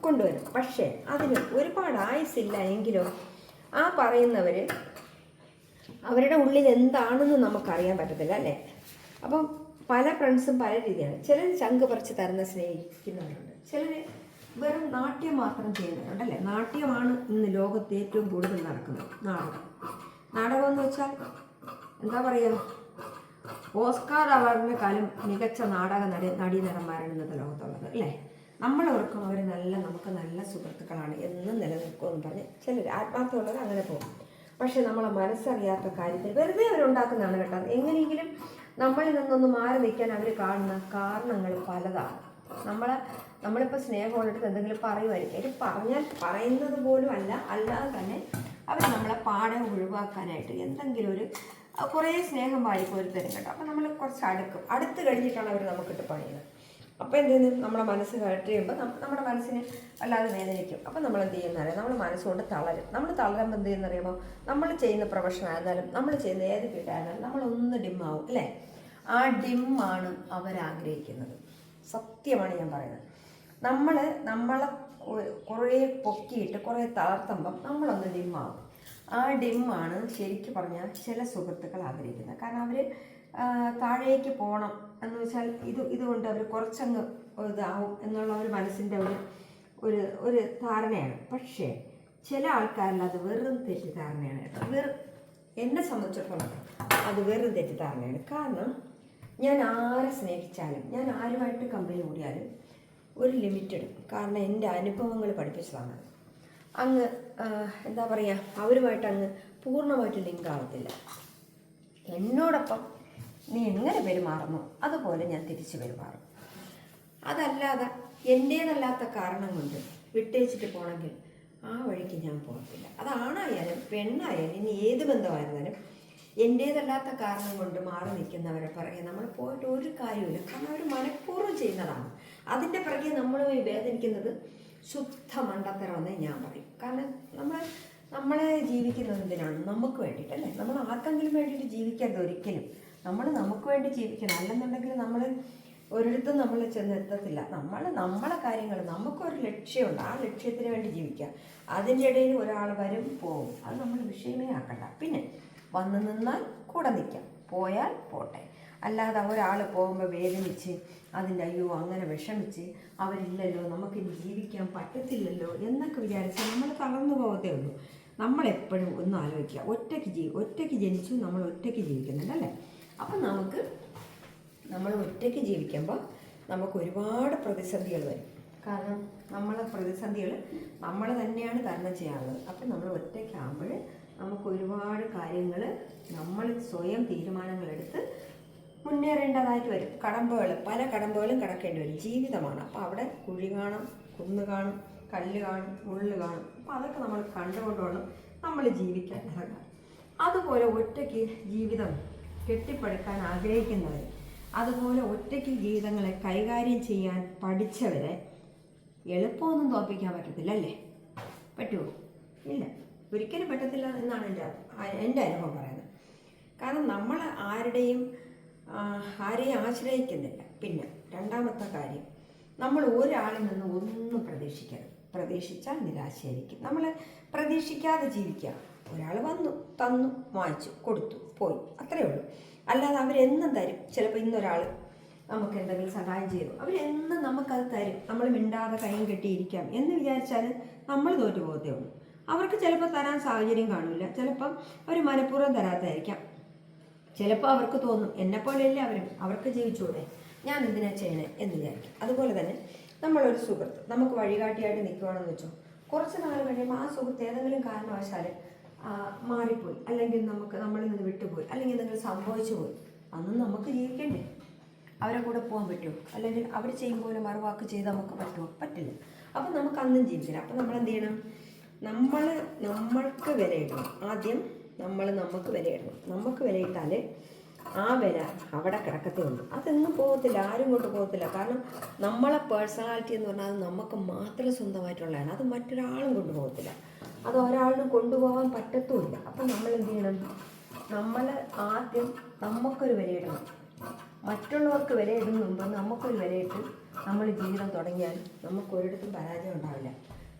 Speaker 1: കൊണ്ടുവരും. പക്ഷേ അതിന് ഒരുപാട് ആയുസില്ല എങ്കിലും ആ പറയുന്നവർ അവരുടെ ഉള്ളിൽ എന്താണെന്ന് നമുക്കറിയാൻ പറ്റത്തില്ല അല്ലേ? അപ്പം പല ഫ്രണ്ട്സും പല രീതിയാണ്. ചിലർ ചങ്ക് പറിച്ച് തരുന്ന സ്നേഹിക്കുന്നവരുണ്ട്. ചിലർ വെറും നാട്യം മാത്രം ചെയ്യുന്നവരുണ്ട് അല്ലേ നാട്യമാണ് ഇന്ന് ലോകത്ത് ഏറ്റവും കൂടുതൽ നടക്കുന്നത്. നാടകം. നാടകം എന്ന് വെച്ചാൽ എന്താ പറയുക ഓസ്കാർ അവാർഡിനെക്കാളും മികച്ച നാടക നടി നടീനടന്മാരാണ് ഇന്നത്തെ ലോകത്തുള്ളത് അല്ലേ? നമ്മളവർക്കും അവർ നല്ല നമുക്ക് നല്ല സുഹൃത്തുക്കളാണ് എന്നും നിലനിൽക്കുമെന്ന് പറഞ്ഞ് ചിലർ ആത്മാർത്ഥമുള്ളവർ അങ്ങനെ പോകും. പക്ഷെ നമ്മളെ മനസ്സറിയാത്ത കാര്യത്തിൽ വെറുതെ അവരുണ്ടാക്കുന്നതാണ് കേട്ടോ. എങ്ങനെയെങ്കിലും നമ്മളിൽ നിന്നൊന്ന് മാറി നിൽക്കാൻ അവർ കാണുന്ന കാരണങ്ങൾ പലതാണ്. നമ്മളെ നമ്മളിപ്പോൾ സ്നേഹമുള്ളിടത്ത് എന്തെങ്കിലും പറയുമായിരിക്കും അവർ പറഞ്ഞാൽ പറയുന്നത് പോലും അല്ല. അല്ലാതെ തന്നെ അവർ നമ്മളെ പാടെ ഒഴിവാക്കാനായിട്ട് എന്തെങ്കിലും ഒരു കുറേ സ്നേഹം വാരിക്കോരി തരും കേട്ടോ. അപ്പം നമ്മൾ കുറച്ച് അടുക്കും. അടുത്ത് കഴിഞ്ഞിട്ടാണ് അവർ നമുക്കിട്ട് പണിയുന്നത്. അപ്പോൾ എന്ത് ചെയ്യുന്നു? നമ്മുടെ മനസ്സ് കഴിയുമ്പോൾ നമ്മുടെ മനസ്സിന് അല്ലാതെ വേദനിക്കും. അപ്പോൾ നമ്മൾ എന്ത് ചെയ്യുന്നറിയാം നമ്മൾ മനസ്സുകൊണ്ട് തളരും. നമ്മൾ തളരുമ്പോൾ എന്ത് ചെയ്യുന്ന അറിയുമ്പോൾ നമ്മൾ ചെയ്യുന്ന പ്രൊഫഷൻ ആയിരുന്നാലും നമ്മൾ ചെയ്യുന്ന ഏത് ഫീൽഡായിരുന്നാലും നമ്മളൊന്ന് ഡിമ്മാവും അല്ലേ? ആ ഡിമ്മാണ് അവരാഗ്രഹിക്കുന്നത്. സത്യമാണ് ഞാൻ പറയുന്നത്. നമ്മൾ നമ്മളെ കുറേ പൊക്കിയിട്ട് കുറേ തളർത്തുമ്പം നമ്മളൊന്ന് ഡിമ്മാവും ആ ഡിമ്മാണ് ശരിക്കും പറഞ്ഞാൽ ചില സുഹൃത്തുക്കൾ ആഗ്രഹിക്കുന്നത്. കാരണം അവർ താഴേക്ക് പോകണം എന്ന് വെച്ചാൽ ഇത് ഇതുകൊണ്ട് അവർ കുറച്ചങ്ങ് ഇതാവും എന്നുള്ള ഒരു മനസ്സിന്റെ ഒരു ഒരു ഒരു ധാരണയാണ്. പക്ഷേ ചില ആൾക്കാരിൽ അത് വെറും തെറ്റിദ്ധാരണയാണ് കേട്ടോ. വെറും എന്നെ സംബന്ധിച്ചിടത്തോളം അത് വെറും തെറ്റിദ്ധാരണയാണ്. കാരണം ഞാൻ ആരെ സ്നേഹിച്ചാലും ഞാൻ ആരുമായിട്ട് കമ്പനി കൂടിയാലും ഒരു ലിമിറ്റഡ് കാരണം എന്റെ അനുഭവങ്ങൾ പഠിപ്പിച്ചതാണ്. അങ്ങ് എന്താ പറയുക അവരുമായിട്ട് അങ്ങ് പൂർണമായിട്ട് ലിങ്ക് ആവത്തില്ല. എന്നോടൊപ്പം നീ എങ്ങനെ പെരുമാറുന്നു? അതുപോലെ ഞാൻ തിരിച്ചു പെരുമാറും. അതല്ലാതെ എന്റേതല്ലാത്ത കാരണം കൊണ്ട് വിട്ടേച്ചിട്ട് പോകണമെങ്കിൽ ആ വഴിക്ക് ഞാൻ പോകത്തില്ല. അതാണായാലും പെണ്ണായാലും ഇനി ഏത് ബന്ധമായിരുന്നാലും എന്റേതല്ലാത്ത കാരണം കൊണ്ട് മാറി നിൽക്കുന്നവരെ പറയുക നമ്മൾ പോയിട്ട് ഒരു കാര്യമില്ല കാരണം അവർ മനഃപൂർവം ചെയ്യുന്നതാണ്. അതിന്റെ പിറകെ നമ്മൾ വേദനിക്കുന്നത് ശുദ്ധ മണ്ടത്തരമെന്നേ ഞാൻ പറയും. കാരണം നമ്മൾ നമ്മളെ ജീവിക്കുന്നത് എന്തിനാണ്? നമുക്ക് വേണ്ടിയിട്ടല്ലേ നമ്മൾ ആർക്കെങ്കിലും വേണ്ടിയിട്ട് ജീവിക്കരുത് ഒരിക്കലും. നമ്മൾ നമുക്ക് വേണ്ടി ജീവിക്കണം. അല്ലെന്നുണ്ടെങ്കിൽ നമ്മൾ ഒരിടത്തും നമ്മൾ ചെന്ന് എത്തത്തില്ല. നമ്മൾ നമ്മളെ കാര്യങ്ങൾ നമുക്കൊരു ലക്ഷ്യമുണ്ട്. ആ ലക്ഷ്യത്തിന് വേണ്ടി ജീവിക്കുക. അതിന്റെ ഇടയിൽ ഒരാൾ വരും പോവും. അത് നമ്മൾ വിഷയമേ ആക്കണ്ട. പിന്നെ വന്നു നിന്നാൽ കൂടെ നിൽക്കാം. പോയാൽ പോട്ടെ. അല്ലാതെ ഒരാൾ പോകുമ്പോൾ വേദനിച്ച് അതിന്റെ അയ്യോ അങ്ങനെ വിഷമിച്ച് അവരില്ലല്ലോ നമുക്കിനി ജീവിക്കാൻ പറ്റത്തില്ലല്ലോ എന്നൊക്കെ വിചാരിച്ച് നമ്മൾ തളർന്നു പോകത്തേ ഉള്ളൂ. നമ്മളെപ്പോഴും ഒന്ന് ആലോചിക്കുക. ഒറ്റയ്ക്ക് ജീവി ഒറ്റയ്ക്ക് ജനിച്ചു നമ്മൾ ഒറ്റയ്ക്ക് ജീവിക്കുന്നുണ്ട് അല്ലേ? അപ്പം നമുക്ക് നമ്മൾ ഒറ്റയ്ക്ക് ജീവിക്കുമ്പോൾ നമുക്ക് ഒരുപാട് പ്രതിസന്ധികൾ വരും. കാരണം നമ്മളെ പ്രതിസന്ധികൾ നമ്മൾ തന്നെയാണ് തരണം ചെയ്യാറുള്ളത്. അപ്പം നമ്മൾ ഒറ്റയ്ക്കാകുമ്പോൾ നമുക്ക് ഒരുപാട് കാര്യങ്ങൾ നമ്മൾ സ്വയം തീരുമാനങ്ങളെടുത്ത് മുന്നേറേണ്ടതായിട്ട് വരും. കടമ്പകൾ പല കടമ്പകളും കടക്കേണ്ടി വരും. ജീവിതമാണ്. അപ്പോൾ അവിടെ കുഴി കാണും കുന്ന് കാണും കല്ല് കാണും മുള്ളു കാണും. അപ്പോൾ അതൊക്കെ നമ്മൾ കണ്ടുകൊണ്ട് വേണം നമ്മൾ ജീവിക്കാൻ ഇറങ്ങാൻ അതുപോലെ ഒറ്റയ്ക്ക് ജീവിതം കെട്ടിപ്പടുക്കാൻ ആഗ്രഹിക്കുന്നവർ അതുപോലെ ഒറ്റയ്ക്ക് ജീവിതങ്ങളെ കൈകാര്യം ചെയ്യാൻ പഠിച്ചവരെ എളുപ്പമൊന്നും തോൽപ്പിക്കാൻ പറ്റത്തില്ല അല്ലേ പറ്റുമോ ഇല്ല. ഒരിക്കലും പറ്റത്തില്ല എന്നാണ് എന്റെ എന്റെ അനുഭവം പറയുന്നത്. കാരണം നമ്മൾ ആരുടെയും ആരെയും ആശ്രയിക്കുന്നില്ല. പിന്നെ രണ്ടാമത്തെ കാര്യം നമ്മൾ ഒരാളിൽ നിന്ന് ഒന്നും പ്രതീക്ഷിക്കരുത്. പ്രതീക്ഷിച്ചാൽ നിരാശയായിരിക്കും. നമ്മൾ പ്രതീക്ഷിക്കാതെ ജീവിക്കുക. ഒരാൾ വന്നു തന്നു വാങ്ങിച്ചു കൊടുത്തു പോയി. അത്രയേ ഉള്ളൂ. അല്ലാതെ അവരെന്നും തരും. ചിലപ്പോൾ ഇന്നൊരാൾ നമുക്ക് എന്തെങ്കിലും സഹായം ചെയ്തു. അവരെന്നും നമുക്കത് തരും. നമ്മൾ മിണ്ടാതെ കൈയും കെട്ടിയിരിക്കാം എന്ന് വിചാരിച്ചാൽ നമ്മൾ തോറ്റു പോകത്തേ ഉള്ളൂ. അവർക്ക് ചിലപ്പോൾ തരാൻ സാഹചര്യം കാണില്ല. ചിലപ്പം അവർ മനഃപൂർവം തരാത്തായിരിക്കാം ചിലപ്പോൾ അവർക്ക് തോന്നും എന്നെപ്പോലെയല്ലേ അവരും അവർക്ക് ജീവിച്ചൂടെ? ഞാൻ എന്തിനാ ചെയ്യണേ എന്ന് വിചാരിക്കും. അതുപോലെ തന്നെ നമ്മളൊരു സുഹൃത്ത് നമുക്ക് വഴികാട്ടിയായിട്ട് നിൽക്കുകയാണെന്ന് വെച്ചോ കുറച്ച് നാൾ കഴിയുമ്പോൾ ആ സുഹൃത്ത് ഏതെങ്കിലും കാരണവശാൽ മാറിപ്പോയി. അല്ലെങ്കിൽ നമുക്ക് നമ്മളിൽ നിന്ന് വിട്ടുപോയി. അല്ലെങ്കിൽ എന്തെങ്കിലും സംഭവിച്ചു പോയി. അന്നും നമുക്ക് ജീവിക്കണ്ടേ? അവരെ കൂടെ പോകാൻ പറ്റുമോ? അല്ലെങ്കിൽ അവർ ചെയ്യും പോലെ മറുവാക്ക് ചെയ്ത് നമുക്ക് പറ്റുമോ? പറ്റില്ല. അപ്പം നമുക്ക് അന്നും ജീവിക്കില്ല അപ്പം നമ്മൾ എന്ത് ചെയ്യണം? നമ്മൾ നമ്മൾക്ക് വിലയിടണം. ആദ്യം നമ്മൾ നമുക്ക് വിലയിടണം നമുക്ക് വിലയിട്ടാൽ ആ വില അവിടെ കിടക്കത്തേ ഉള്ളൂ അതൊന്നും പോകത്തില്ല ആരും കൊണ്ട് പോകത്തില്ല. കാരണം നമ്മളെ പേഴ്സണാലിറ്റി എന്ന് പറഞ്ഞാൽ അത് നമുക്ക് മാത്രം സ്വന്തമായിട്ടുള്ളതാണ്. അത് മറ്റൊരാളും കൊണ്ടുപോകത്തില്ല അത് ഒരാളിനും കൊണ്ടുപോകാൻ പറ്റത്തുമില്ല. അപ്പം നമ്മൾ എന്ത് ചെയ്യണം? നമ്മൾ ആദ്യം നമുക്കൊരു വിലയിടണം മറ്റുള്ളവർക്ക് വിലയിടുന്ന മുമ്പ് നമുക്കൊരു വിലയിട്ട് നമ്മൾ ജീവിതം തുടങ്ങിയാൽ നമുക്ക് ഒരിടത്തും പരാജയം ഉണ്ടാവില്ല.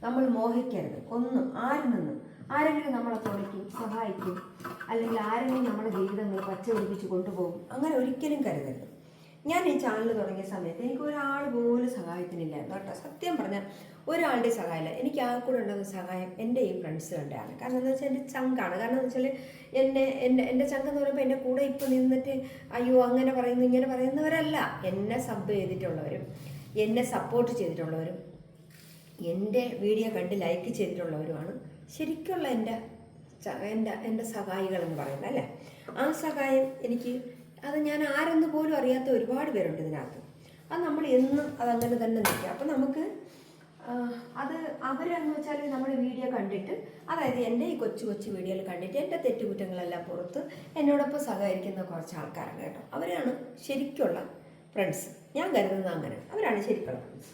Speaker 1: നമ്മൾ മോഹിക്കരുത്. ഒന്നും ആരിൽ നിന്നും ആരെങ്കിലും നമ്മളെ തുണയ്ക്കും സഹായിക്കും. അല്ലെങ്കിൽ ആരെങ്കിലും നമ്മുടെ ജീവിതങ്ങൾ പച്ച പിടിപ്പിച്ച് കൊണ്ടുപോകും. അങ്ങനെ ഒരിക്കലും കരുതരുത്. ഞാൻ ഈ ചാനൽ തുടങ്ങിയ സമയത്ത് എനിക്ക് ഒരാൾ പോലും സഹായത്തിനില്ലായിരുന്നു കേട്ടോ. സത്യം പറഞ്ഞാൽ ഒരാളുടെ സഹായമില്ല. എനിക്ക് ആ കൂടെ ഉണ്ടാകുന്ന സഹായം എന്റെ ഈ ഫ്രണ്ട്സ് കണ്ടാണ് കാരണം എന്താ വെച്ചാൽ എന്റെ ചങ്കാണ്. കാരണം എന്താ വെച്ചാൽ എന്നെ എന്റെ എന്റെ ചങ്ക് എന്ന് പറയുമ്പോൾ എന്റെ കൂടെ ഇപ്പോൾ നിന്നിട്ട് അയ്യോ അങ്ങനെ പറയുന്നു ഇങ്ങനെ പറയുന്നവരല്ല. എന്നെ സബ് ചെയ്തിട്ടുള്ളവരും എന്നെ സപ്പോർട്ട് ചെയ്തിട്ടുള്ളവരും എന്റെ വീഡിയോ കണ്ട് ലൈക്ക് ചെയ്തിട്ടുള്ളവരുമാണ് ശരിക്കുള്ള എന്റെ എന്റെ എന്റെ സഹായികളെന്ന് പറയുന്നത് അല്ലേ? ആ സഹായം എനിക്ക് അത് ഞാൻ ആരെന്ന് പോലും അറിയാത്ത ഒരുപാട് പേരുണ്ട് ഇതിനകത്ത്. അത് നമ്മൾ എന്നും അതങ്ങനെ തന്നെ നിൽക്കുക. അപ്പം നമുക്ക് അത് അവരെന്ന് വെച്ചാൽ നമ്മുടെ വീഡിയോ കണ്ടിട്ട് അതായത് എന്റെ ഈ കൊച്ചു കൊച്ചു വീഡിയോയിൽ കണ്ടിട്ട് എന്റെ തെറ്റുകുറ്റങ്ങളെല്ലാം പുറത്ത് എന്നോടൊപ്പം സഹകരിക്കുന്ന കുറച്ച് ആൾക്കാരാണ് കേട്ടോ. അവരാണ് ശരിക്കുള്ള ഫ്രണ്ട്സ് ഞാൻ കരുതുന്നത് അങ്ങനെ. അവരാണ് ശരിക്കുള്ള ഫ്രണ്ട്സ്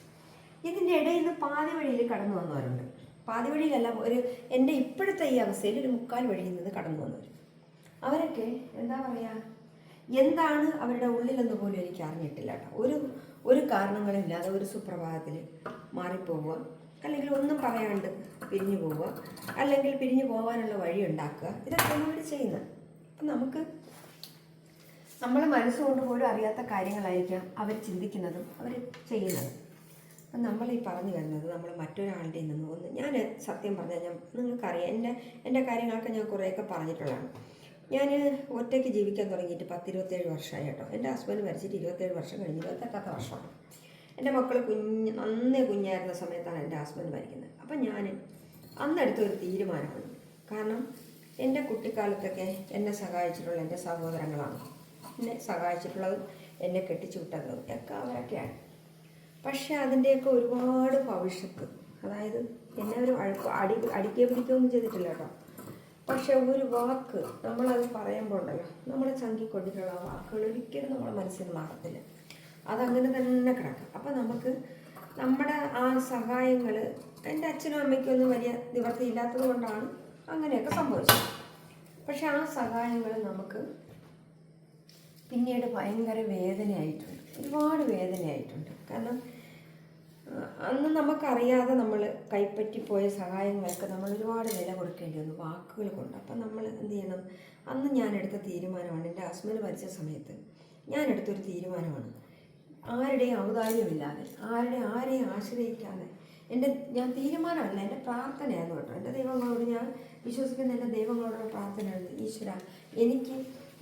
Speaker 1: ഇതിന്റെ ഇടയിൽ നിന്ന് പാതി വഴിയിൽ കടന്നു വന്നവരുണ്ട്. പാതി വഴിയിലല്ല ഒരു എന്റെ ഇപ്പോഴത്തെ ഈ അവസ്ഥയിൽ ഒരു മുക്കാൽ വഴിയിൽ നിന്ന് കടന്നു വന്നവർ. അവരൊക്കെ എന്താ പറയുക എന്താണ് അവരുടെ ഉള്ളിലെന്ന് പോലും എനിക്ക് അറിഞ്ഞിട്ടില്ല കേട്ടോ. ഒരു ഒരു കാരണങ്ങളില്ലാതെ ഒരു സുപ്രഭാതത്തിൽ മാറിപ്പോവുക അല്ലെങ്കിൽ ഒന്നും പറയാണ്ട് പിരിഞ്ഞു പോവുക അല്ലെങ്കിൽ പിരിഞ്ഞു പോകാനുള്ള വഴി ഉണ്ടാക്കുക ഇതൊക്കെയാണ് അവർ ചെയ്യുന്നത്. അപ്പം നമുക്ക് നമ്മൾ മനസ്സുകൊണ്ട് പോലും അറിയാത്ത കാര്യങ്ങളായിരിക്കാം അവർ ചിന്തിക്കുന്നതും അവർ ചെയ്യുന്നതും. അപ്പം നമ്മൾ ഈ പറഞ്ഞു വരുന്നത് നമ്മൾ മറ്റൊരാളുടെ നിന്ന് ഒന്ന് ഞാൻ സത്യം പറഞ്ഞാൽ ഞാൻ നിങ്ങൾക്കറിയാം എന്റെ എന്റെ കാര്യങ്ങളൊക്കെ ഞാൻ കുറേയൊക്കെ പറഞ്ഞിട്ടുള്ളതാണ്. ഞാൻ ഒറ്റയ്ക്ക് ജീവിക്കാൻ തുടങ്ങിയിട്ട് പത്തിരുപത്തേഴ് വർഷമായി കേട്ടോ. എന്റെ ഹസ്ബൻഡ് മരിച്ചിട്ട് ഇരുപത്തേഴ് വർഷം കഴിഞ്ഞ്. ഇരുപത്തെട്ടാത്ത വർഷമാണ്. എന്റെ മക്കൾ കുഞ്ഞ് നന്നേ കുഞ്ഞായിരുന്ന സമയത്താണ് എന്റെ ഹസ്ബൻഡ് മരിക്കുന്നത്. അപ്പം ഞാൻ അന്നെടുത്ത ഒരു തീരുമാനമാണ്. കാരണം എന്റെ കുട്ടിക്കാലത്തൊക്കെ എന്നെ സഹായിച്ചിട്ടുള്ള എന്റെ സഹോദരങ്ങളാണ്. എന്നെ സഹായിച്ചിട്ടുള്ളതും എന്നെ കെട്ടിച്ചു വിട്ടതും ഒക്കെ അവരൊക്കെയാണ്. പക്ഷെ അതിന്റെയൊക്കെ ഒരുപാട് ഭവിഷ്യത്ത് അതായത് എന്നെ ഒരു അഴുക്ക് അടി അടിക്കുക പിടിക്കുകയൊന്നും ചെയ്തിട്ടില്ല കേട്ടോ. പക്ഷെ ഒരു വാക്ക് നമ്മളത് പറയുമ്പോൾ ഉണ്ടല്ലോ നമ്മളെ ചങ്കിക്കൊണ്ടിട്ടുള്ള വാക്കുകൾ ഒരിക്കലും നമ്മുടെ മനസ്സിൽ മാറത്തില്ല. അതങ്ങനെ തന്നെ കിടക്കും. അപ്പം നമുക്ക് നമ്മുടെ ആ സഹായങ്ങൾ എന്റെ അച്ഛനും അമ്മയ്ക്കും ഒന്നും വലിയ നിവൃത്തിയില്ലാത്തത് കൊണ്ടാണ് അങ്ങനെയൊക്കെ സംഭവിച്ചത്. പക്ഷെ ആ സഹായങ്ങൾ നമുക്ക് പിന്നീട് ഭയങ്കര വേദനയായിട്ടുണ്ട്. ഒരുപാട് വേദനയായിട്ടുണ്ട്. കാരണം അന്ന് നമുക്കറിയാതെ നമ്മൾ കൈപ്പറ്റിപ്പോയ സഹായങ്ങൾക്ക് നമ്മൾ ഒരുപാട് വില കൊടുക്കേണ്ടി വന്നു വാക്കുകൾ കൊണ്ട്. അപ്പം നമ്മൾ എന്ത് ചെയ്യണം? അന്ന് ഞാൻ എടുത്ത തീരുമാനമാണ് എന്റെ ഹസ്ബൻഡ് മരിച്ച സമയത്ത് ഞാൻ എടുത്തൊരു തീരുമാനമാണ്. ആരുടെയും ഔദാര്യമില്ലാതെ ആരുടെ ആരെയും ആശ്രയിക്കാതെ എന്റെ ഞാൻ തീരുമാനമല്ല എന്റെ പ്രാർത്ഥനയായിരുന്നു കേട്ടോ. എന്റെ ദൈവങ്ങളോട് ഞാൻ വിശ്വസിക്കുന്ന എന്റെ ദൈവങ്ങളോടുള്ള പ്രാർത്ഥനയാണ് ഈശ്വര എനിക്ക്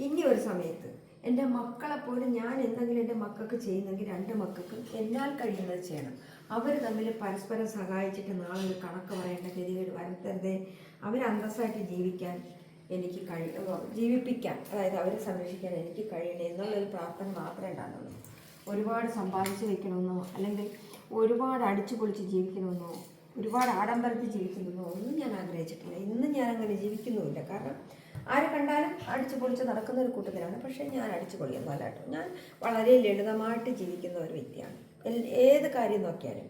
Speaker 1: ഇനി ഒരു സമയത്ത് എന്റെ മക്കളെപ്പോലും ഞാൻ എന്തെങ്കിലും എന്റെ മക്കൾക്ക് ചെയ്യുന്നെങ്കിൽ രണ്ട് മക്കൾക്കും എന്നാൽ കഴിയുന്നത് ചെയ്യണം. അവർ തമ്മിൽ പരസ്പരം സഹായിച്ചിട്ട് നാളെ ഒരു കണക്ക് പറയേണ്ട ഗതികേട് വരുത്തരുതേ. അവർ അന്തസ്സായിട്ട് ജീവിക്കാൻ എനിക്ക് കഴി ജീവിപ്പിക്കാൻ അതായത് അവരെ സംരക്ഷിക്കാൻ എനിക്ക് കഴിയണേ എന്നുള്ളൊരു പ്രാർത്ഥന മാത്രമേ ഉണ്ടാകുന്നുള്ളൂ ഒരുപാട് സമ്പാദിച്ച് വെക്കണമെന്നോ അല്ലെങ്കിൽ ഒരുപാട് അടിച്ചു പൊളിച്ച് ജീവിക്കണമെന്നോ ഒരുപാട് ആഡംബരത്തിൽ ജീവിക്കണമെന്നോ ഒന്നും ഞാൻ ആഗ്രഹിച്ചിട്ടില്ല. ഇന്നും ഞാൻ അങ്ങനെ ജീവിക്കുന്നുമില്ല. കാരണം ആരെ കണ്ടാലും അടിച്ചു പൊളിച്ച് നടക്കുന്ന ഒരു കൂട്ടത്തിലാണ്. പക്ഷേ ഞാൻ അടിച്ചു പൊളിയൊന്നും അല്ല കേട്ടോ ഞാൻ വളരെ ലളിതമായിട്ട് ജീവിക്കുന്ന ഒരു വ്യക്തിയാണ്. ഏത് കാര്യം നോക്കിയാലും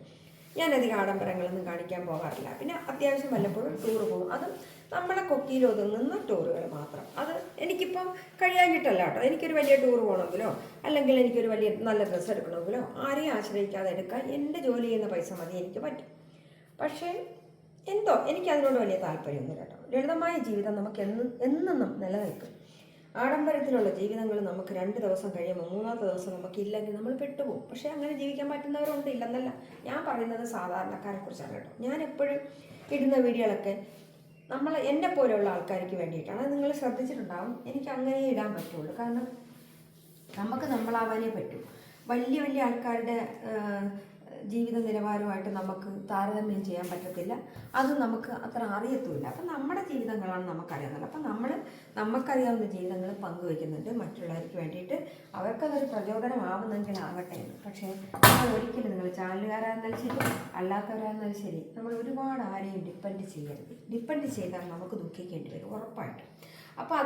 Speaker 1: ഞാൻ അധികം ആഡംബരങ്ങളൊന്നും കാണിക്കാൻ പോകാറില്ല. പിന്നെ അത്യാവശ്യം വല്ലപ്പോഴും ടൂർ പോകും. അതും നമ്മളെ കൊക്കിയിൽ ഒതുങ്ങുന്ന ടൂറുകൾ മാത്രം. അത് എനിക്കിപ്പം കഴിയാഞ്ഞിട്ടല്ല കേട്ടോ. എനിക്കൊരു വലിയ ടൂർ പോകണമെങ്കിലോ അല്ലെങ്കിൽ എനിക്കൊരു വലിയ നല്ല ഡ്രസ്സ് എടുക്കണമെങ്കിലോ ആരെയും ആശ്രയിക്കാതെ എടുക്കാൻ എന്റെ ജോലി ചെയ്യുന്ന പൈസ മതി എനിക്ക് പറ്റും. പക്ഷേ എന്തോ എനിക്കതിനോട് വലിയ താല്പര്യമൊന്നുമില്ല കേട്ടോ. ലളിതമായ ജീവിതം നമുക്ക് എന്നും എന്നെന്നും നിലനിൽക്കും. ആഡംബരത്തിലുള്ള ജീവിതങ്ങൾ നമുക്ക് രണ്ട് ദിവസം കഴിയുമ്പോൾ മൂന്നാമത്തെ ദിവസം നമുക്ക് ഇല്ലെങ്കിൽ നമ്മൾ പെട്ടുപോകും. പക്ഷേ അങ്ങനെ ജീവിക്കാൻ പറ്റുന്നവരുണ്ട് ഇല്ലെന്നല്ല. ഞാൻ പറയുന്നത് സാധാരണക്കാരെ കുറിച്ചാണ് കേട്ടോ. ഞാൻ എപ്പോഴും ഇടുന്ന വീഡിയോകളൊക്കെ നമ്മൾ എന്നെ പോലെയുള്ള ആൾക്കാർക്ക് വേണ്ടിയിട്ടാണ്. നിങ്ങൾ ശ്രദ്ധിച്ചിട്ടുണ്ടാവും. എനിക്ക് അങ്ങനെ ഇടാൻ പറ്റുള്ളൂ. കാരണം നമുക്ക് നമ്മളാവാനേ പറ്റൂ. വലിയ വലിയ ആൾക്കാരുടെ ജീവിത നിലവാരമായിട്ട് നമുക്ക് താരതമ്യം ചെയ്യാൻ പറ്റത്തില്ല. അത് നമുക്ക് അത്ര അറിയത്തുമില്ല. അപ്പം നമ്മുടെ ജീവിതങ്ങളാണ് നമുക്കറിയാവുന്നത്. അപ്പം നമ്മൾ നമുക്കറിയാവുന്ന ജീവിതങ്ങൾ പങ്കുവയ്ക്കുന്നുണ്ട്. മറ്റുള്ളവർക്ക് വേണ്ടിയിട്ട് അവർക്കതൊരു പ്രചോദനമാവുന്നെങ്കിൽ ആവട്ടെ പക്ഷേ നമ്മൾ ഒരിക്കലും നിങ്ങൾ ചാനലുകാരായിരുന്നാലും ശരി അല്ലാത്തവരായിരുന്നാലും ശരി നമ്മൾ ഒരുപാട് ആരെയും ഡിപ്പെൻഡ് ചെയ്യരുത്. ഡിപ്പെൻഡ് ചെയ്താൽ നമുക്ക് ദുഃഖിക്കേണ്ടി വരും ഉറപ്പായിട്ടും. അപ്പോൾ